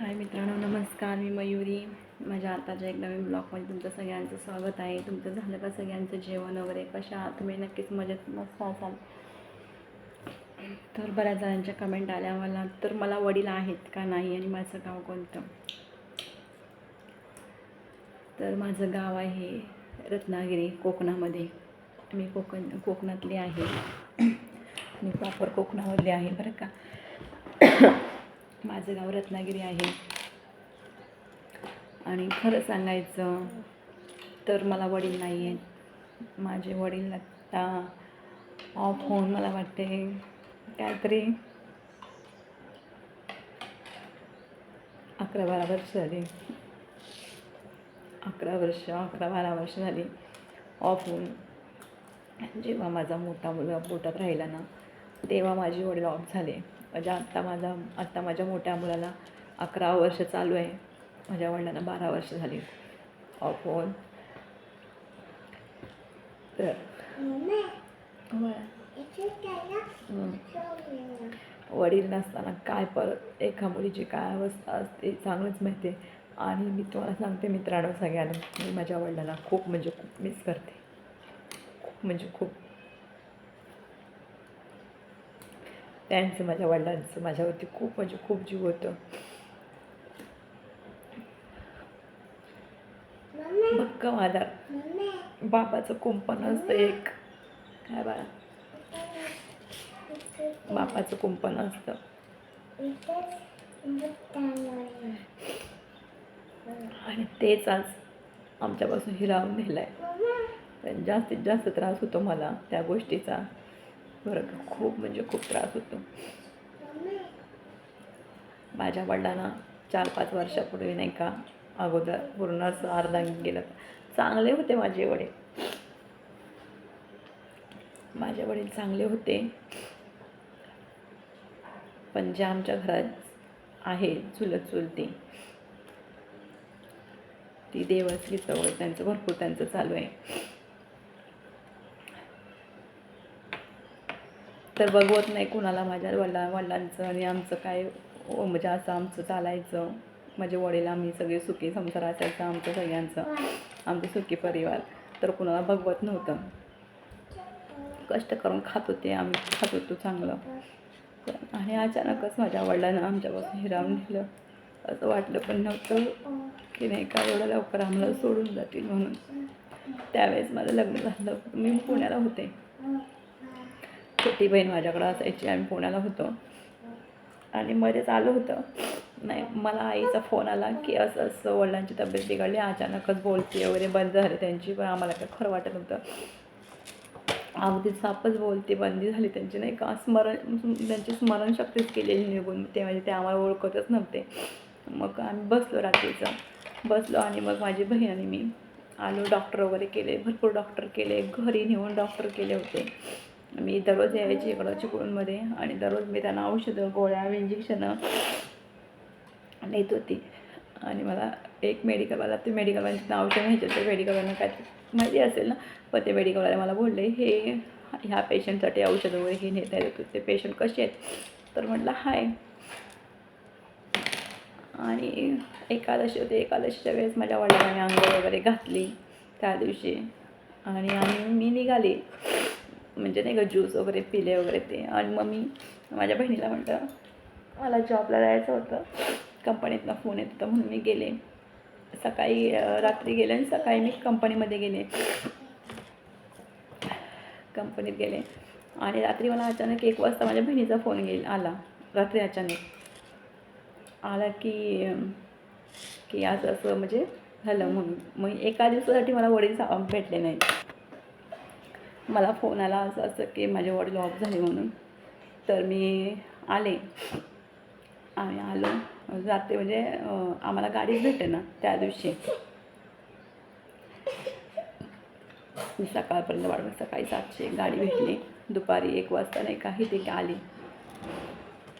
हाय मित्रांनो नमस्कार मी मयुरी. माझ्या आताच्या एक नवीन ब्लॉगमध्ये तुमचं सगळ्यांचं स्वागत आहे. तुमचं झालं का सगळ्यांचं जेवण वगैरे? कशा आहात तुम्ही? नक्कीच मजेत मस्त असाल. तर बऱ्याच जणांच्या कमेंट आल्या मला. तर मला वडील आहेत का नाही आणि माझं गाव कोणतं? तर माझं गाव आहे रत्नागिरी कोकणामध्ये. मी कोकण कोकणातली आहे. मी प्रॉपर कोकणामधली आहे बरं का. माझं गाव रत्नागिरी आहे. आणि खरं सांगायचं तर मला वडील नाही आहेत. माझे वडील आत्ता ऑफ होऊन मला वाटते काहीतरी अकरा बारा वर्ष झाली. अकरा वर्ष अकरा बारा वर्ष झाली ऑफ होऊन. जेव्हा माझा मोठा मुलगा पोटात राहिला ना तेव्हा माझे वडील ऑफ झाले. म्हणजे आत्ता माझा आत्ता माझ्या मोठ्या मुलाला अकरा वर्ष चालू आहे. माझ्या वडिलांना बारा वर्ष झाली. ऑफ होऊन तर. वडील नसताना काय परत एका मुलीची काय अवस्था असते चांगलंच माहिती आहे आणि मी तुम्हाला सांगते मित्रांनो सगळ्यांना मी माझ्या वडिलांना खूप म्हणजे खूप मिस करते. खूप म्हणजे खूप. त्यांचं माझ्या वडिलांचं. माझ्यावरती खूप म्हणजे खूप जीव होतं. भक्कम आधार बापाचं कुंपण असतं एक. काय बाळा? बापाचं कुंपण असतं. आणि तेच आज आमच्यापासून हिरावून नेलं आहे पण जास्तीत जास्त त्रास होतो मला त्या गोष्टीचा. बरं का खूप म्हणजे खूप त्रास होतो. माझ्या वडिलांना चार पाच वर्षापूर्वी नाही का अगोदर पूर्ण असं अर्धांगी गेलं. चांगले होते माझे वडील. माझे वडील चांगले होते. पण जे आमच्या घरात आहे चुलत चुलती ती देवाची चवळ त्यांचं भरपूर त्यांचं चालू आहे. तर बघवत नाही कुणाला माझ्या वडिला वडिलांचं आणि आमचं काय म्हणजे असं आमचं चालायचं. माझे वडील आम्ही सगळे सुखी संसार असायचं आमचं सगळ्यांचं. आमचं सुखी परिवार. तर कुणाला बघवत नव्हतं. कष्ट करून खात होते आम्ही. खात होतो चांगलं. आणि अचानकच माझ्या वडिलांना आमच्यापासून हिरावून दिलं असं वाटलं पण नव्हतं की नाही का एवढं लवकर आम्हाला सोडून जातील म्हणून. त्यावेळेस माझं लग्न झालं. मी पुण्याला होते. छोटी बहीण माझ्याकडं असायची आम्ही पुण्याला होतो. आणि मध्येच आलं होतं. नाही मला आईचा फोन आला की असं असं वडिलांची तब्येत बिघडली अचानकच बोलते वगैरे बंद झाली त्यांची पण आम्हाला काय खरं वाटत नव्हतं. अगदी सापच बोलते बंदी झाली त्यांची नाही का? स्मरण त्यांची स्मरणशक्तीच केलेली निघून ते म्हणजे ते आम्हाला ओळखतच नव्हते. मग आम्ही बसलो रात्रीचं. बसलो आणि मग माझी बहीण आणि मी आलो डॉक्टर वगैरे केले भरपूर डॉक्टर केले घरी नेऊन डॉक्टर केले होते. मी दररोज यायची इकडं चिपळूणमध्ये आणि दररोज मी त्यांना औषधं गोळ्या इंजेक्शनं नेत होती. आणि मला एक मेडिकलवाला ते मेडिकलवाल्यांचं औषध घ्यायचे ते मेडिकलवाल्यांना काय माहिती असेल ना पण ते मेडिकलवाले मला बोलले हे ह्या पेशंटसाठी औषधं वगैरे हे नेता येत ते पेशंट कसे आहेत? तर म्हटलं हाय. आणि एकादशी होते. एकादशीच्या वेळेस माझ्या वडिलांनी अंघोळ वगैरे घातली त्या दिवशी. आणि आम्ही मी निघाली. म्हणजे नाही का ज्यूस वगैरे पिले वगैरे ते. आणि मग मी माझ्या बहिणीला म्हटलं मला जॉबला जायचं होतं. कंपनीतनं फोन येत होता म्हणून मी गेले. सकाळी रात्री गेले आणि सकाळी मी कंपनीमध्ये गेले. कंपनीत गेले. आणि रात्री मला अचानक एक वाजता माझ्या बहिणीचा फोन गेल आला. रात्री अचानक. आला की की असं असं म्हणजे झालं म्हणून. मग एका दिवसासाठी मला वडील सा- भेटले नाहीत. मला फोन आला असं असं की माझे वडील ऑफ झाले म्हणून. तर मी आले. आम्ही आलो. जाते म्हणजे आम्हाला गाडीच भेटे ना त्या दिवशी. मी सकाळपर्यंत वाढवलं सकाळी सातशे गाडी भेटली. दुपारी एक वाजता नाही काही ते आली.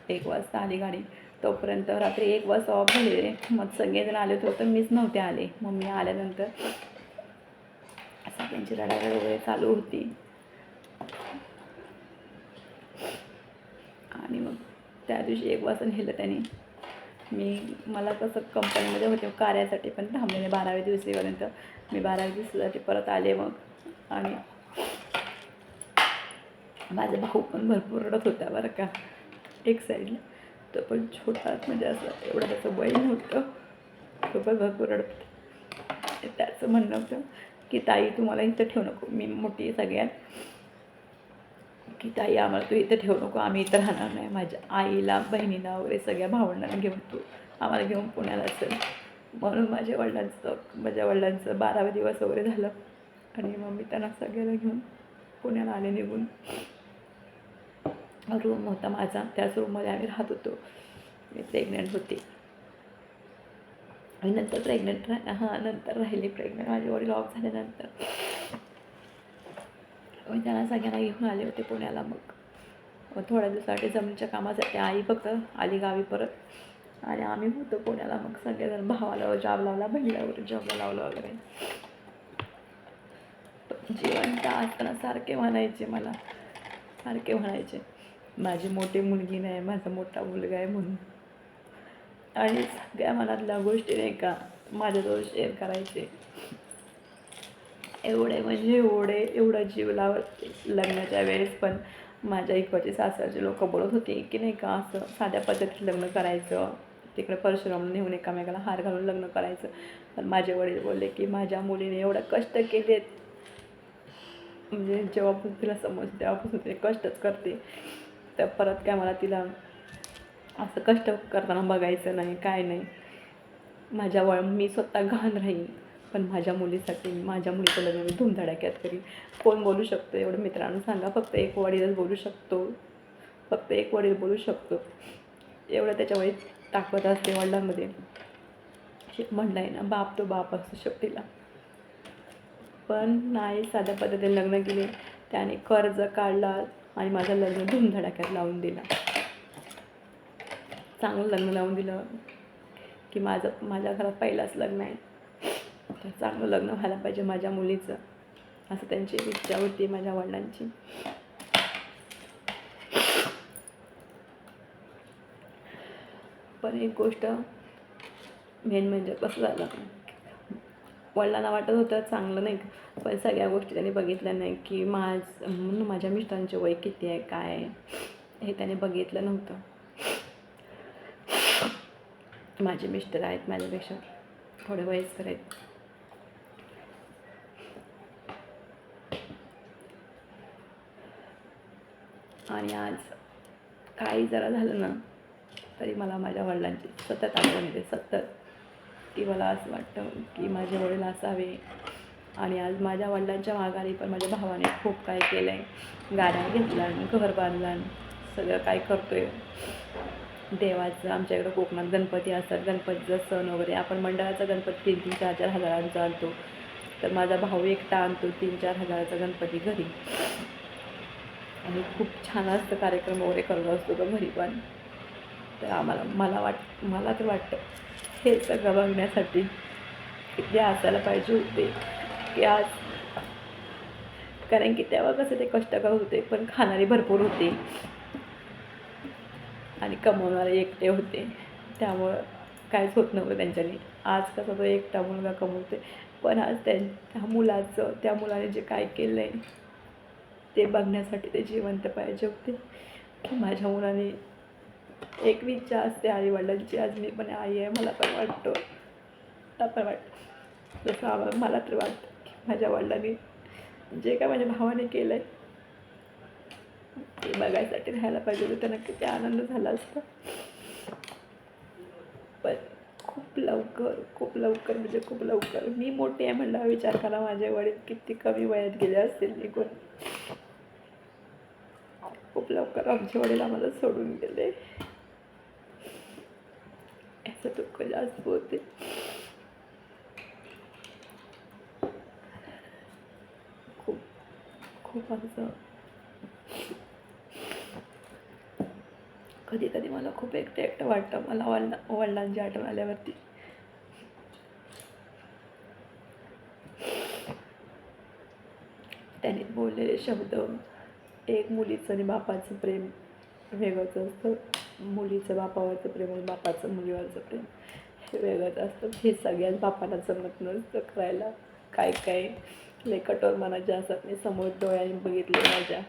एक वाजता आली गाडी. तोपर्यंत रात्री एक वाजता ऑफ झाले मग सगळेजण आले होते तर मीच नव्हते आले. मग मी आल्यानंतर त्यांची रडारड वगैरे चालू होती. आणि मग त्या दिवशी एक वाजता नेलं त्याने. मी मला कसं कंपनीमध्ये होते कार्यासाठी पण थांबलेले बाराव्या दिवशीपर्यंत मी बाराव्या दिवसासाठी परत आले मग. आणि माझा भाऊ पण भरपूर रडत होता बरं का. एक साईडला तो पण छोटा म्हणजे असं एवढं त्याचं वय नव्हतं. तो पण भरपूर रडत होता. त्याचं म्हणणं होतं की ताई तुम्हाला इथं ठेवू नको. मी मोठी सगळ्यात. की ताई आम्हाला तू इथं ठेवू नको. आम्ही इथं राहणार नाही. माझ्या आईला बहिणीला वगैरे सगळ्या भावंडांना घेऊन तू आम्हाला घेऊन पुण्याला असेल म्हणून माझ्या वडिलांचं माझ्या वडिलांचं बारावा दिवस वगैरे झालं. आणि मग मी त्यांना सगळ्याला घेऊन पुण्याला आले निघून. रूम होता माझा. त्याच रूममध्ये आम्ही राहत होतो. मी प्रेग्नंट होते. आणि नंतर प्रेग्नंट राह हां नंतर राहिली प्रेग्नंट माझे वडील ऑफ झाल्यानंतर. मी त्यांना सगळ्यांना घेऊन आले होते पुण्याला मग. थोड्या दिवसासाठी जमिनीच्या कामासाठी आई फक्त आली गावी परत. आणि आम्ही होतो पुण्याला मग. सगळेजण भावाला जॉब लावला बहिणीला वगैरे जॉबला लावलं वगैरे. पण जिवंत असताना सारखे म्हणायचे मला. सारखे म्हणायचे. माझी मोठी मुलगी नाही माझा मोठा मुलगा आहे म्हणून. आणि सगळ्या मनातल्या गोष्टी नाही का माझ्याजवळ शेअर करायचे. एवढे म्हणजे एवढे एवढं जीव लाव लग्नाच्या वेळेस पण माझ्या इकडचे सासरचे लोक बोलत होते की नाही का असं साध्या पद्धतीत लग्न करायचं. तिकडे परशुराम नेऊन एकामेकाला हार घालून लग्न करायचं. पण माझे वडील बोलले की माझ्या मुलीने एवढं कष्ट केलेत. म्हणजे जेव्हापासून तिला समज तेव्हापासून ते कष्टच करते. तर परत काय मला तिला असं कष्ट करताना बघायचं नाही काय नाही. माझ्या वळ मी स्वतः घाण राहीन पण माझ्या मुलीसाठी माझ्या मुलीचं लग्न मी धुमधडाक्यात करीन. कोण बोलू शकतो? एवढं मित्रांनो सांगा. फक्त एक वडीलच बोलू शकतो. फक्त एक वडील बोलू शकतो. एवढं त्याच्यामुळे ताकद असते वडिलांमध्ये. म्हणलं आहे ना बाप तो बाप असतो शेवटीला पण नाही साध्या पद्धतीने लग्न केले. त्याने कर्ज काढला आणि माझं लग्न धुमधडाक्यात लावून दिला. चांगलं लग्न लावून दिलं. की माझं माझ्या घरात पहिलाच लग्न आहे. तर चांगलं लग्न व्हायला पाहिजे माझ्या मुलीचं. असं त्यांची इच्छा होती माझ्या वडिलांची. पण एक गोष्ट मेन म्हणजे कसं झालं? वडिलांना वाटत होतं चांगलं नाही का? पण सगळ्या गोष्टी त्यांनी बघितल्या नाही की माझ म्हणून माझ्या मिस्टरांचे वय किती आहे काय आहे हे त्याने बघितलं नव्हतं. माझे मिस्टर आहेत माझ्यापेक्षा थोडे वयस्कर आहेत. आणि आज काही जरा झालं ना तरी मला माझ्या वडिलांची सतत आठवण येते सतत. की मला असं वाटतं की माझे वडील असावे. आणि आज माझ्या वडिलांच्या माघारी पण माझ्या भावाने खूप काय केलं आहे गाड्या घेतला घर बांधला सगळं काय करतो आहे देवाचं आमच्या इकडं कोकणात गणपती असतात. गणपतीचा सण वगैरे. आपण मंडळाचा गणपती तीन तीन चार चार हजारांचा आणतो. तर माझा भाऊ एकटा आणतो तीन चार हजाराचा गणपती घरी. आणि खूप छान असतं कार्यक्रम वगैरे करत असतो तो घरी पण. तर आम्हाला मला वाट मला तर वाटतं हे सगळं बघण्यासाठी किती असायला पाहिजे होते की आज. कारण की तेव्हा कसं ते कष्टकर होते पण खाणारे भरपूर होते. आणि कमवणारे एकटे होते. त्यामुळं काहीच होत नव्हतं त्यांच्यानी. आज कसं तो एकटा मुलगा कमवते पण आज त्या त्या मुलाचं त्या मुलाने जे काय केलं आहे ते बघण्यासाठी ते जिवंत पाहिजे होते. की माझ्या मुलाने एक इच्छा असते आई वडिलांची आज मी पण आई आहे मला पण वाटतो मला पण वाटतं. जसं मला तर वाटतं की माझ्या वडिलांनी जे काय माझ्या भावाने केलं आहे ते बघायसाठी राहायला पाहिजे होतं. नक्की ते आनंद झाला असता. पण खूप लवकर खूप लवकर म्हणजे खूप लवकर. मी मोठी आहे म्हणला विचार करा माझे वडील किती कमी वयात गेले असतील निघून. खूप लवकर आमचे वडील आम्हाला सोडून गेले. याचं दुःख जास्त होते. खूप खूप असं कधी कधी मला खूप एकटं एकटं वाटतं. मला वडिला वडिलांची आठवण आल्यावरती. त्याने बोललेले शब्द एक मुलीचं आणि बापाचं प्रेम वेगळंच असतं. मुलीचं बापावरचं प्रेम आणि बापाचं मुलीवरचं प्रेम हे वेगळंच असतं. हे सगळ्याच बापाला जमत नसतं करायला. काय काय लय कठोर मनाचे असतात मी समोर डोळ्याने बघितले माझ्या.